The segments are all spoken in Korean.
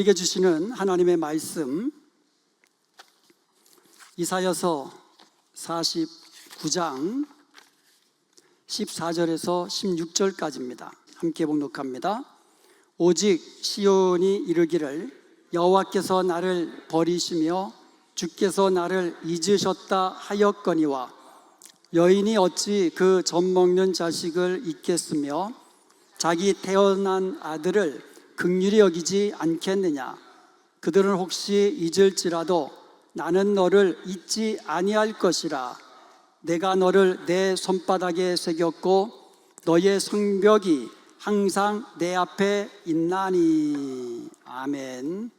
우리에게 주시는 하나님의 말씀 이사여서 49장 14절에서 16절까지입니다. 함께 봉독합니다. 오직 시온이 이르기를 여호와께서 나를 버리시며 주께서 나를 잊으셨다 하였거니와 여인이 어찌 그 젖 먹는 자식을 잊겠으며 자기 태어난 아들을 극률히 여기지 않겠느냐 그들은 혹시 잊을지라도 나는 너를 잊지 아니할 것이라 내가 너를 내 손바닥에 새겼고 너의 성벽이 항상 내 앞에 있나니 아멘.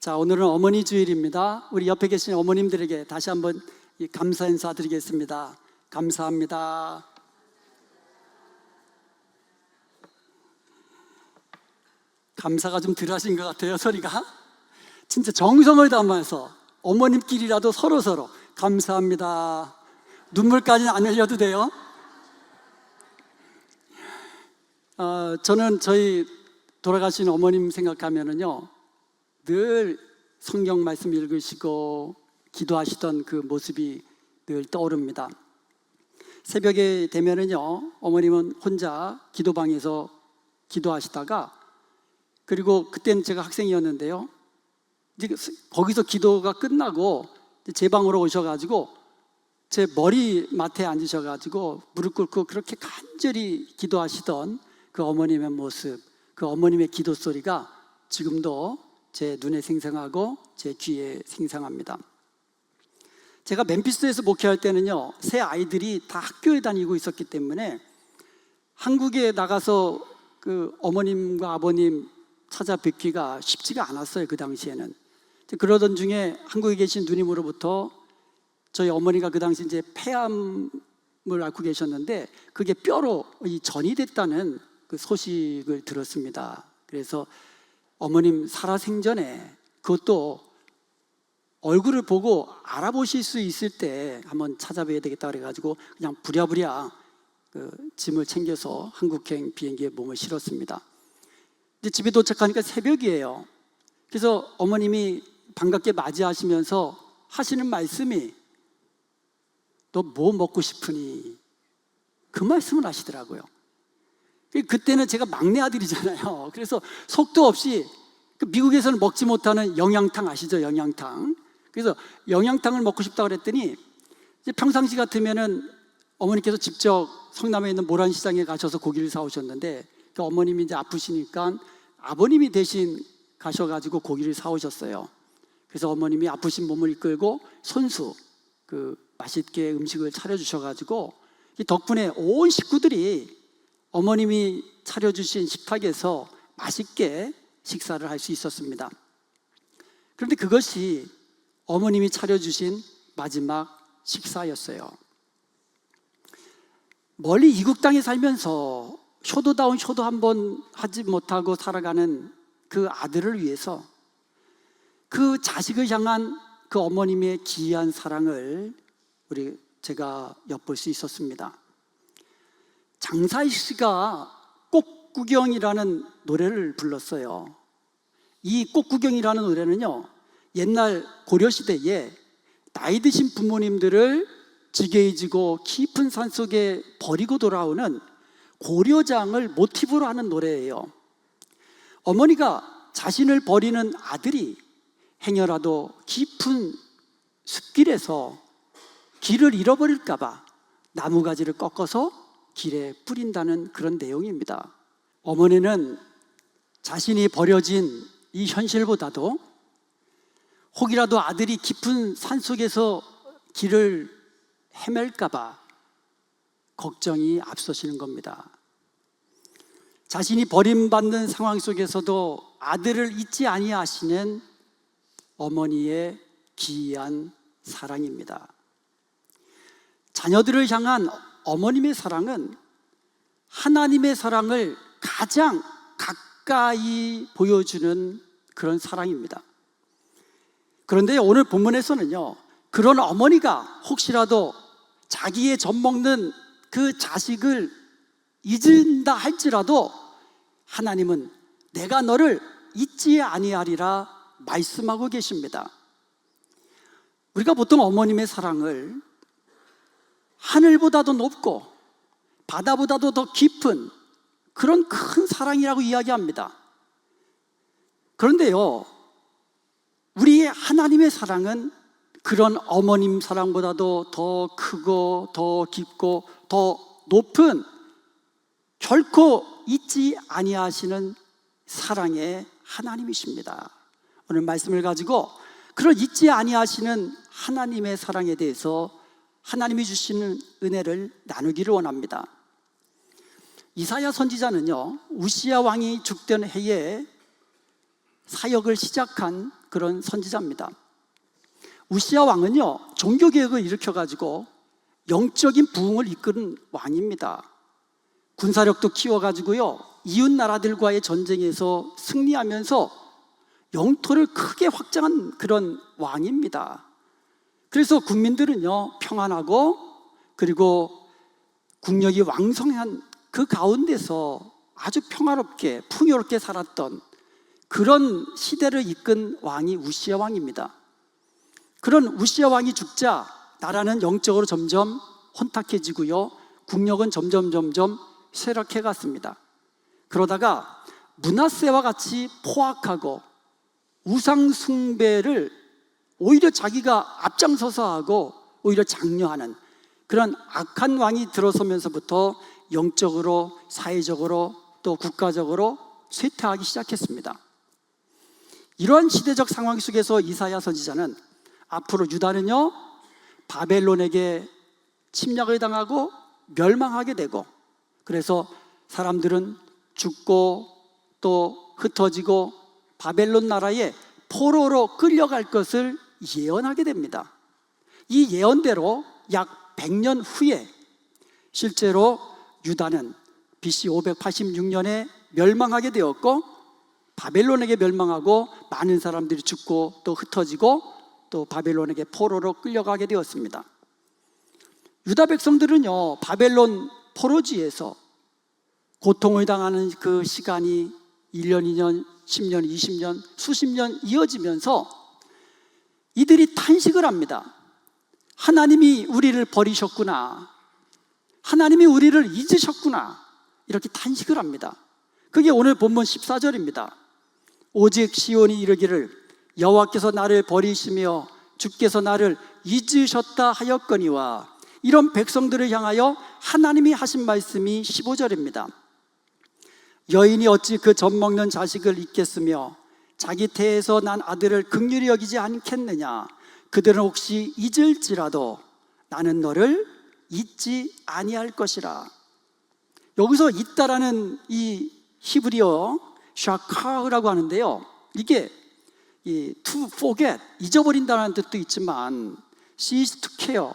자 오늘은 어머니 주일입니다. 우리 옆에 계신 어머님들에게 다시 한번 이 감사 인사 드리겠습니다. 감사합니다. 감사가 좀 덜하신 것 같아요 소리가 진짜 정성을 담아서 어머님끼리라도 서로 서로 감사합니다. 눈물까지는 안 흘려도 돼요. 어, 저는 저희 돌아가신 어머님 생각하면은요 늘 성경 말씀 읽으시고 기도하시던 그 모습이 늘 떠오릅니다. 새벽에 되면은요 어머님은 혼자 기도방에서 기도하시다가 그리고 그때는 제가 학생이었는데요. 이제 거기서 기도가 끝나고 제 방으로 오셔가지고 제 머리맡에 앉으셔가지고 무릎 꿇고 그렇게 간절히 기도하시던 그 어머님의 모습, 그 어머님의 기도 소리가 지금도 제 눈에 생생하고 제 귀에 생생합니다. 제가 멤피스에서 목회할 때는요, 새 아이들이 다 학교에 다니고 있었기 때문에 한국에 나가서 그 어머님과 아버님 찾아뵙기가 쉽지가 않았어요, 그 당시에는. 그러던 중에 한국에 계신 누님으로부터 저희 어머니가 그 당시 이제 폐암을 앓고 계셨는데 그게 뼈로 이 전이 됐다는 그 소식을 들었습니다. 그래서 어머님 살아생전에 그것도 얼굴을 보고 알아보실 수 있을 때 한번 찾아뵈야 되겠다 그래가지고 그냥 부랴부랴 그 짐을 챙겨서 한국행 비행기에 몸을 실었습니다. 집에 도착하니까 새벽이에요. 그래서 어머님이 반갑게 맞이하시면서 하시는 말씀이 너 뭐 먹고 싶으니 그 말씀을 하시더라고요. 그때는 제가 막내 아들이잖아요. 그래서 속도 없이 그 미국에서는 먹지 못하는 영양탕 아시죠? 영양탕. 그래서 영양탕을 먹고 싶다 그랬더니 평상시 같으면은 어머니께서 직접 성남에 있는 모란시장에 가셔서 고기를 사오셨는데 그 어머님이 이제 아프시니까 아버님이 대신 가셔가지고 고기를 사오셨어요. 그래서 어머님이 아프신 몸을 이끌고 손수 그 맛있게 음식을 차려주셔가지고 덕분에 온 식구들이 어머님이 차려주신 식탁에서 맛있게 식사를 할 수 있었습니다. 그런데 그것이 어머님이 차려주신 마지막 식사였어요. 멀리 이국 땅에 살면서 효도다운 효도 한 번 하지 못하고 살아가는 그 아들을 위해서 그 자식을 향한 그 어머님의 기이한 사랑을 우리 제가 엿볼 수 있었습니다. 장사희 씨가 꽃구경이라는 노래를 불렀어요. 이 꽃구경이라는 노래는요, 옛날 고려시대에 나이 드신 부모님들을 지게이지고 깊은 산 속에 버리고 돌아오는 고려장을 모티브로 하는 노래예요. 어머니가 자신을 버리는 아들이 행여라도 깊은 숲길에서 길을 잃어버릴까봐 나무가지를 꺾어서 길에 뿌린다는 그런 내용입니다. 어머니는 자신이 버려진 이 현실보다도 혹이라도 아들이 깊은 산 속에서 길을 헤맬까봐 걱정이 앞서시는 겁니다. 자신이 버림받는 상황 속에서도 아들을 잊지 아니하시는 어머니의 기이한 사랑입니다. 자녀들을 향한 어머님의 사랑은 하나님의 사랑을 가장 가까이 보여주는 그런 사랑입니다. 그런데 오늘 본문에서는요, 그런 어머니가 혹시라도 자기의 젖 먹는 그 자식을 잊은다 할지라도 하나님은 내가 너를 잊지 아니하리라 말씀하고 계십니다. 우리가 보통 어머님의 사랑을 하늘보다도 높고 바다보다도 더 깊은 그런 큰 사랑이라고 이야기합니다. 그런데요, 우리 하나님의 사랑은 그런 어머님 사랑보다도 더 크고 더 깊고 더 높은 결코 잊지 아니하시는 사랑의 하나님이십니다. 오늘 말씀을 가지고 그런 잊지 아니하시는 하나님의 사랑에 대해서 하나님이 주시는 은혜를 나누기를 원합니다. 이사야 선지자는요, 우시야 왕이 죽던 해에 사역을 시작한 그런 선지자입니다. 우시야 왕은요, 종교개혁을 일으켜가지고 영적인 부흥을 이끄는 왕입니다. 군사력도 키워가지고요, 이웃 나라들과의 전쟁에서 승리하면서 영토를 크게 확장한 그런 왕입니다. 그래서 국민들은요, 평안하고 그리고 국력이 왕성한 그 가운데서 아주 평화롭게 풍요롭게 살았던 그런 시대를 이끈 왕이 우시아 왕입니다. 그런 우시아 왕이 죽자 나라는 영적으로 점점 혼탁해지고요. 국력은 점점 점점 쇠락해 갔습니다. 그러다가 문하세와 같이 포악하고 우상 숭배를 오히려 자기가 앞장서서 하고 오히려 장려하는 그런 악한 왕이 들어서면서부터 영적으로 사회적으로 또 국가적으로 쇠퇴하기 시작했습니다. 이러한 시대적 상황 속에서 이사야 선지자는 앞으로 유다는요 바벨론에게 침략을 당하고 멸망하게 되고 그래서 사람들은 죽고 또 흩어지고 바벨론 나라에 포로로 끌려갈 것을 예언하게 됩니다. 이 예언대로 약 100년 후에 실제로 유다는 BC 586년에 멸망하게 되었고 바벨론에게 멸망하고 많은 사람들이 죽고 또 흩어지고 또 바벨론에게 포로로 끌려가게 되었습니다. 유다 백성들은요, 바벨론 포로지에서 고통을 당하는 그 시간이 1년, 2년, 10년, 20년, 수십 년 이어지면서 이들이 탄식을 합니다. 하나님이 우리를 버리셨구나. 하나님이 우리를 잊으셨구나. 이렇게 탄식을 합니다. 그게 오늘 본문 14절입니다. 오직 시온이 이르기를 여호와께서 나를 버리시며 주께서 나를 잊으셨다 하였거니와 이런 백성들을 향하여 하나님이 하신 말씀이 15절입니다. 여인이 어찌 그 젖 먹는 자식을 잊겠으며 자기 태에서 난 아들을 극률히 여기지 않겠느냐? 그들은 혹시 잊을지라도 나는 너를 잊지 아니할 것이라. 여기서 잊다라는 이 히브리어 샤카흐라고 하는데요. 이게 이 to forget 잊어버린다는 뜻도 있지만 cease to care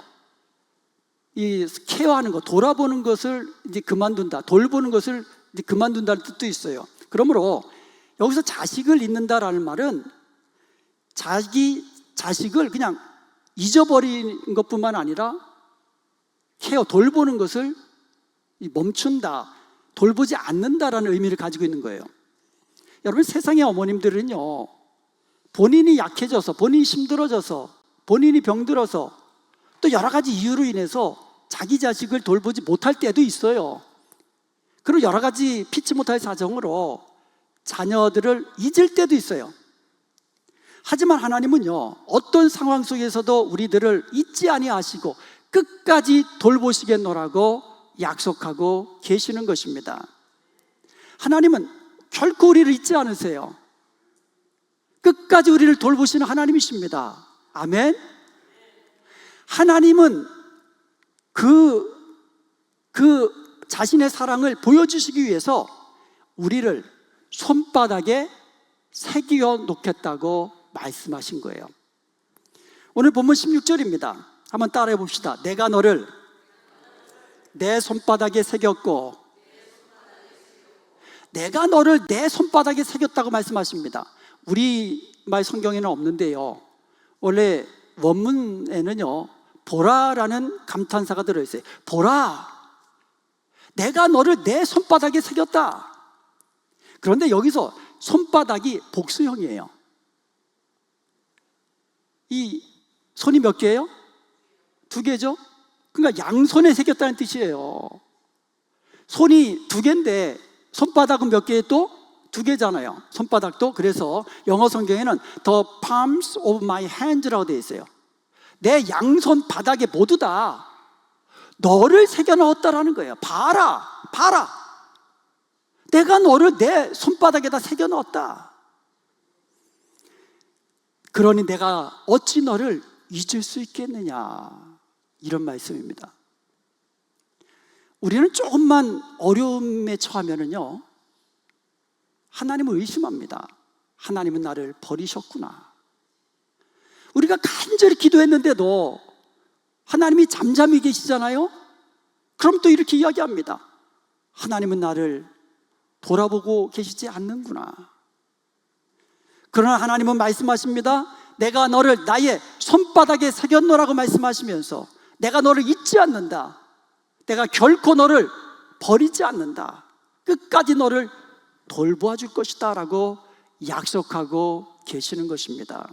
이 케어하는 것 돌아보는 것을 이제 그만둔다 돌보는 것을 이제 그만둔다는 뜻도 있어요 그러므로 여기서 자식을 잊는다라는 말은 자기 자식을 그냥 잊어버리는 것뿐만 아니라 케어 돌보는 것을 멈춘다, 돌보지 않는다라는 의미를 가지고 있는 거예요. 여러분 세상의 어머님들은요 본인이 약해져서 본인이 힘들어져서 본인이 병들어서 또 여러 가지 이유로 인해서 자기 자식을 돌보지 못할 때도 있어요. 그리고 여러 가지 피치 못할 사정으로 자녀들을 잊을 때도 있어요. 하지만 하나님은요, 어떤 상황 속에서도 우리들을 잊지 아니하시고 끝까지 돌보시겠노라고 약속하고 계시는 것입니다. 하나님은 결코 우리를 잊지 않으세요. 끝까지 우리를 돌보시는 하나님이십니다. 아멘. 하나님은 그, 그 자신의 사랑을 보여주시기 위해서 우리를 손바닥에 새겨 놓겠다고 말씀하신 거예요. 오늘 본문 16절입니다. 한번 따라해 봅시다. 내가 너를 내 손바닥에 새겼고 내가 너를 내 손바닥에 새겼다고 말씀하십니다. 우리말 성경에는 없는데요. 원래 원문에는요. 보라라는 감탄사가 들어 있어요. 보라. 내가 너를 내 손바닥에 새겼다. 그런데 여기서 손바닥이 복수형이에요. 이 손이 몇 개예요? 두 개죠? 그러니까 양손에 새겼다는 뜻이에요. 손이 두 개인데 손바닥은 몇 개에 또? 두 개잖아요. 손바닥도 그래서 영어 성경에는 the palms of my hands라고 되어 있어요. 내 양손 바닥에 모두 다 너를 새겨 넣었다라는 거예요. 봐라, 봐라. 내가 너를 내 손바닥에다 새겨 넣었다. 그러니 내가 어찌 너를 잊을 수 있겠느냐. 이런 말씀입니다. 우리는 조금만 어려움에 처하면은요, 하나님을 의심합니다. 하나님은 나를 버리셨구나. 우리가 간절히 기도했는데도 하나님이 잠잠히 계시잖아요? 그럼 또 이렇게 이야기합니다. 하나님은 나를 돌아보고 계시지 않는구나. 그러나 하나님은 말씀하십니다. 내가 너를 나의 손바닥에 새겼노라고 말씀하시면서 내가 너를 잊지 않는다. 내가 결코 너를 버리지 않는다. 끝까지 너를 돌보아 줄 것이다. 라고 약속하고 계시는 것입니다.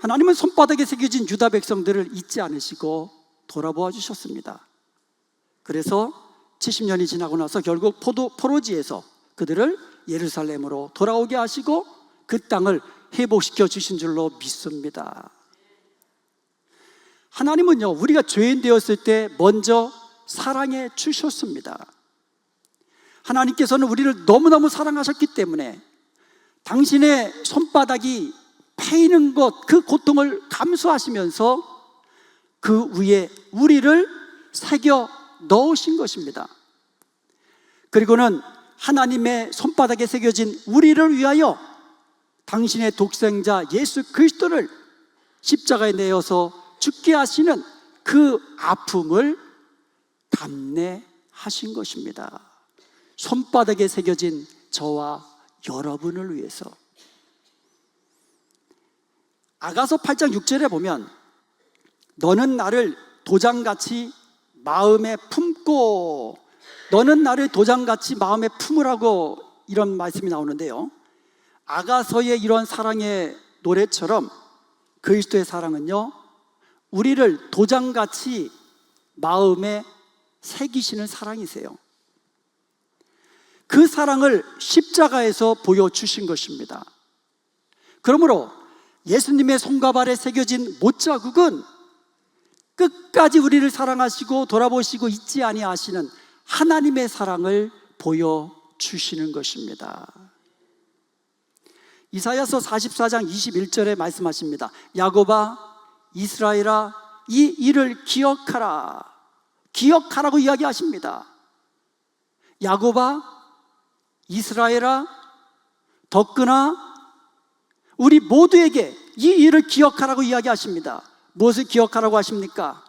하나님은 손바닥에 새겨진 유다 백성들을 잊지 않으시고 돌아보아 주셨습니다. 그래서 70년이 지나고 나서 결국 포도, 포로지에서 그들을 예루살렘으로 돌아오게 하시고 그 땅을 회복시켜 주신 줄로 믿습니다. 하나님은요, 우리가 죄인 되었을 때 먼저 사랑해 주셨습니다. 하나님께서는 우리를 너무너무 사랑하셨기 때문에 당신의 손바닥이 패이는 것, 그 고통을 감수하시면서 그 위에 우리를 새겨 넣으신 것입니다. 그리고는 하나님의 손바닥에 새겨진 우리를 위하여 당신의 독생자 예수 그리스도를 십자가에 내어서 죽게 하시는 그 아픔을 감내하신 것입니다. 손바닥에 새겨진 저와 여러분을 위해서. 아가서 8장 6절에 보면 너는 나를 도장같이 마음에 품고 너는 나를 도장같이 마음에 품으라고 이런 말씀이 나오는데요. 아가서의 이런 사랑의 노래처럼 그리스도의 사랑은요. 우리를 도장같이 마음에 새기시는 사랑이세요. 그 사랑을 십자가에서 보여주신 것입니다. 그러므로 예수님의 손과 발에 새겨진 못자국은 끝까지 우리를 사랑하시고 돌아보시고 잊지 아니하시는 하나님의 사랑을 보여 주시는 것입니다. 이사야서 44장 21절에 말씀하십니다. 야고바 이스라엘아 이 일을 기억하라. 기억하라고 이야기하십니다. 야고바 이스라엘아 덕그나 우리 모두에게 이 일을 기억하라고 이야기하십니다. 무엇을 기억하라고 하십니까?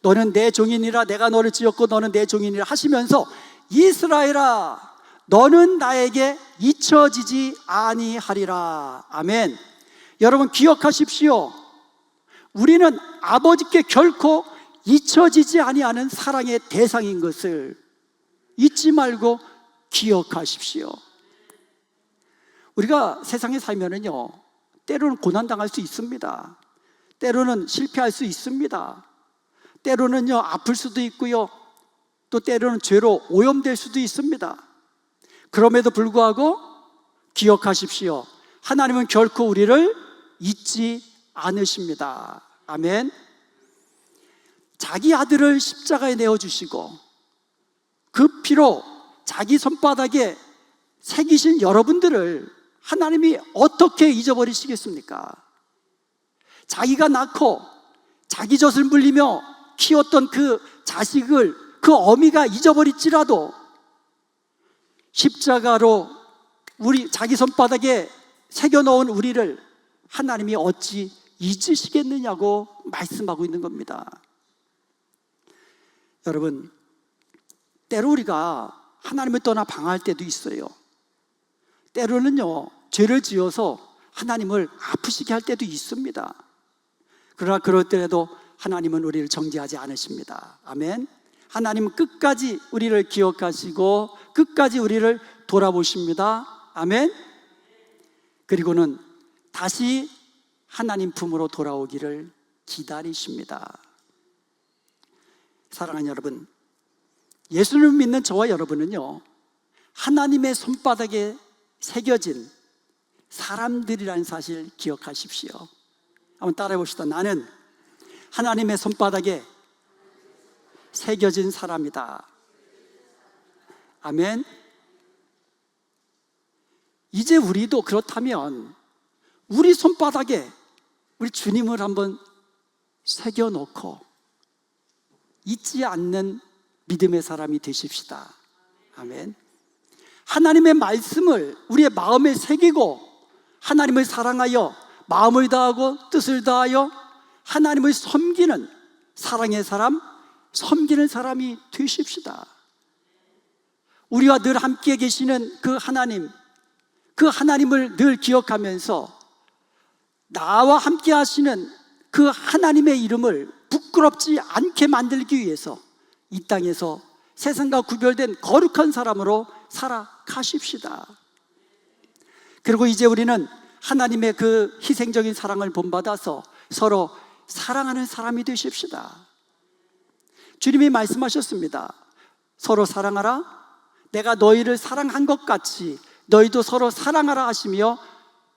너는 내 종이니라 내가 너를 지었고 너는 내 종이니라 하시면서 이스라엘아 너는 나에게 잊혀지지 아니하리라. 아멘. 여러분 기억하십시오. 우리는 아버지께 결코 잊혀지지 아니하는 사랑의 대상인 것을 잊지 말고 기억하십시오. 우리가 세상에 살면은요, 때로는 고난당할 수 있습니다. 때로는 실패할 수 있습니다. 때로는요, 아플 수도 있고요. 또 때로는 죄로 오염될 수도 있습니다. 그럼에도 불구하고 기억하십시오. 하나님은 결코 우리를 잊지 않으십니다. 아멘. 자기 아들을 십자가에 내어주시고 그 피로 자기 손바닥에 새기신 여러분들을 하나님이 어떻게 잊어버리시겠습니까? 자기가 낳고 자기 젖을 물리며 키웠던 그 자식을 그 어미가 잊어버릴지라도 십자가로 우리 자기 손바닥에 새겨 놓은 우리를 하나님이 어찌 잊으시겠느냐고 말씀하고 있는 겁니다. 여러분, 때로 우리가 하나님을 떠나 방황할 때도 있어요. 때로는요, 죄를 지어서 하나님을 아프시게 할 때도 있습니다. 그러나 그럴 때에도 하나님은 우리를 정지하지 않으십니다. 아멘. 하나님은 끝까지 우리를 기억하시고 끝까지 우리를 돌아보십니다. 아멘. 그리고는 다시 하나님 품으로 돌아오기를 기다리십니다. 사랑하는 여러분, 예수를 믿는 저와 여러분은요, 하나님의 손바닥에 새겨진 사람들이라는 사실 기억하십시오. 한번 따라해 봅시다. 나는 하나님의 손바닥에 새겨진 사람이다. 아멘. 이제 우리도 그렇다면 우리 손바닥에 우리 주님을 한번 새겨놓고 잊지 않는 믿음의 사람이 되십시다. 아멘. 하나님의 말씀을 우리의 마음에 새기고 하나님을 사랑하여 마음을 다하고 뜻을 다하여 하나님을 섬기는 사랑의 사람, 섬기는 사람이 되십시다. 우리와 늘 함께 계시는 그 하나님, 그 하나님을 늘 기억하면서 나와 함께 하시는 그 하나님의 이름을 부끄럽지 않게 만들기 위해서 이 땅에서 세상과 구별된 거룩한 사람으로 살아가십시다. 그리고 이제 우리는 하나님의 그 희생적인 사랑을 본받아서 서로 사랑하는 사람이 되십시다. 주님이 말씀하셨습니다. 서로 사랑하라. 내가 너희를 사랑한 것 같이 너희도 서로 사랑하라 하시며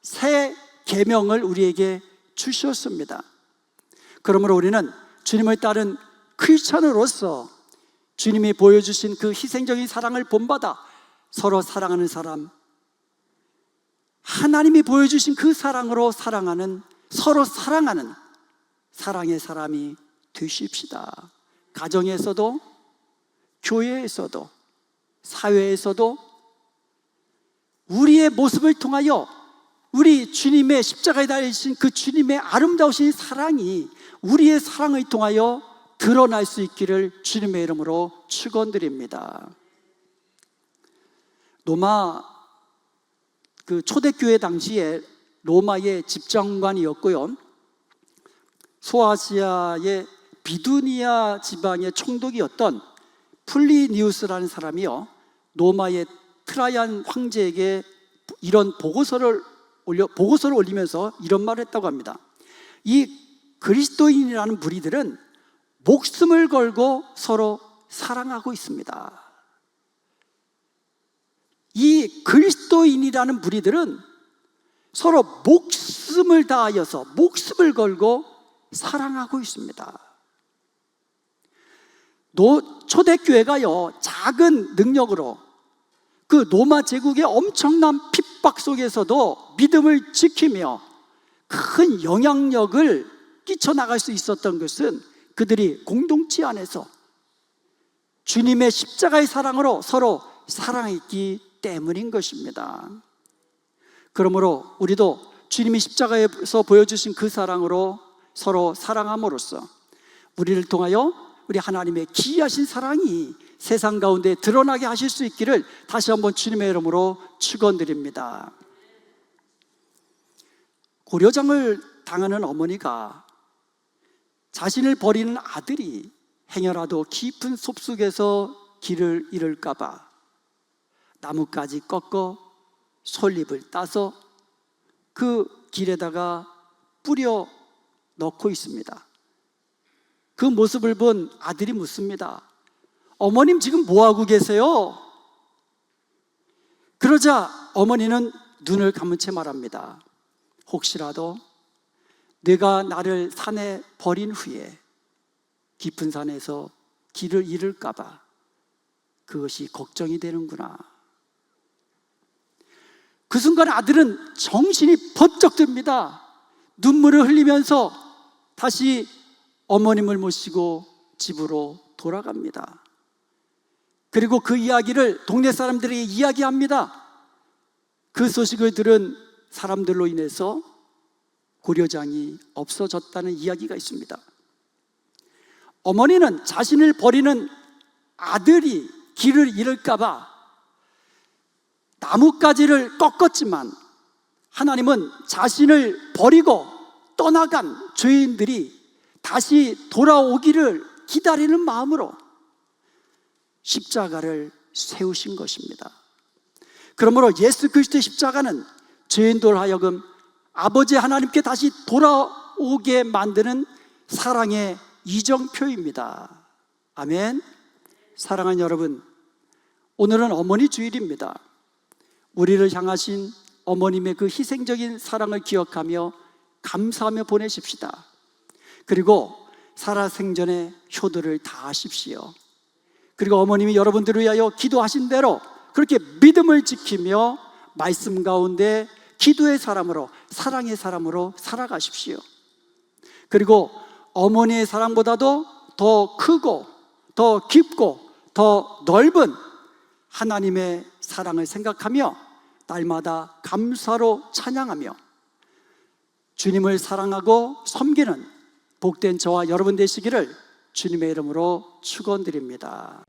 새 계명을 우리에게 주셨습니다. 그러므로 우리는 주님을 따른 크리스천으로서 주님이 보여주신 그 희생적인 사랑을 본받아 서로 사랑하는 사람, 하나님이 보여주신 그 사랑으로 사랑하는 서로 사랑하는 사랑의 사람이 되십시다. 가정에서도 교회에서도 사회에서도 우리의 모습을 통하여 우리 주님의 십자가에 달리신 그 주님의 아름다우신 사랑이 우리의 사랑을 통하여 드러날 수 있기를 주님의 이름으로 축원드립니다. 로마 그 초대교회 당시에 로마의 집정관이었고요. 소아시아의 비두니아 지방의 총독이었던 플리니우스라는 사람이요. 로마의 트라이안 황제에게 이런 보고서를 올려 보고서를 올리면서 이런 말을 했다고 합니다. 이 그리스도인이라는 무리들은 목숨을 걸고 서로 사랑하고 있습니다. 이 그리스도인이라는 무리들은 서로 목숨을 다하여서 목숨을 걸고 사랑하고 있습니다. 노, 초대교회가요, 작은 능력으로 그 로마 제국의 엄청난 핍박 속에서도 믿음을 지키며 큰 영향력을 끼쳐나갈 수 있었던 것은 그들이 공동체 안에서 주님의 십자가의 사랑으로 서로 사랑했기 때문인 것입니다. 그러므로 우리도 주님이 십자가에서 보여주신 그 사랑으로 서로 사랑함으로써 우리를 통하여 우리 하나님의 기이하신 사랑이 세상 가운데 드러나게 하실 수 있기를 다시 한번 주님의 이름으로 축원드립니다. 고려장을 당하는 어머니가 자신을 버리는 아들이 행여라도 깊은 숲속에서 길을 잃을까봐 나뭇가지 꺾어 솔잎을 따서 그 길에다가 뿌려 넣고 있습니다. 그 모습을 본 아들이 묻습니다. 어머님 지금 뭐 하고 계세요? 그러자 어머니는 눈을 감은 채 말합니다. 혹시라도 내가 나를 산에 버린 후에 깊은 산에서 길을 잃을까봐 그것이 걱정이 되는구나. 그 순간 아들은 정신이 번쩍 듭니다. 눈물을 흘리면서 다시 어머님을 모시고 집으로 돌아갑니다. 그리고 그 이야기를 동네 사람들에게 이야기합니다. 그 소식을 들은 사람들로 인해서 고려장이 없어졌다는 이야기가 있습니다. 어머니는 자신을 버리는 아들이 길을 잃을까봐 나뭇가지를 꺾었지만 하나님은 자신을 버리고 떠나간 죄인들이 다시 돌아오기를 기다리는 마음으로 십자가를 세우신 것입니다. 그러므로 예수 그리스도의 십자가는 죄인들 하여금 아버지 하나님께 다시 돌아오게 만드는 사랑의 이정표입니다. 아멘. 사랑하는 여러분, 오늘은 어머니 주일입니다. 우리를 향하신 어머님의 그 희생적인 사랑을 기억하며 감사하며 보내십시다. 그리고 살아생전의 효도를 다 하십시오. 그리고 어머님이 여러분들을 위하여 기도하신 대로 그렇게 믿음을 지키며 말씀 가운데 기도의 사람으로 사랑의 사람으로 살아가십시오. 그리고 어머니의 사랑보다도 더 크고 더 깊고 더 넓은 하나님의 사랑을 생각하며 날마다 감사로 찬양하며 주님을 사랑하고 섬기는 복된 저와 여러분 되시기를 주님의 이름으로 축원드립니다.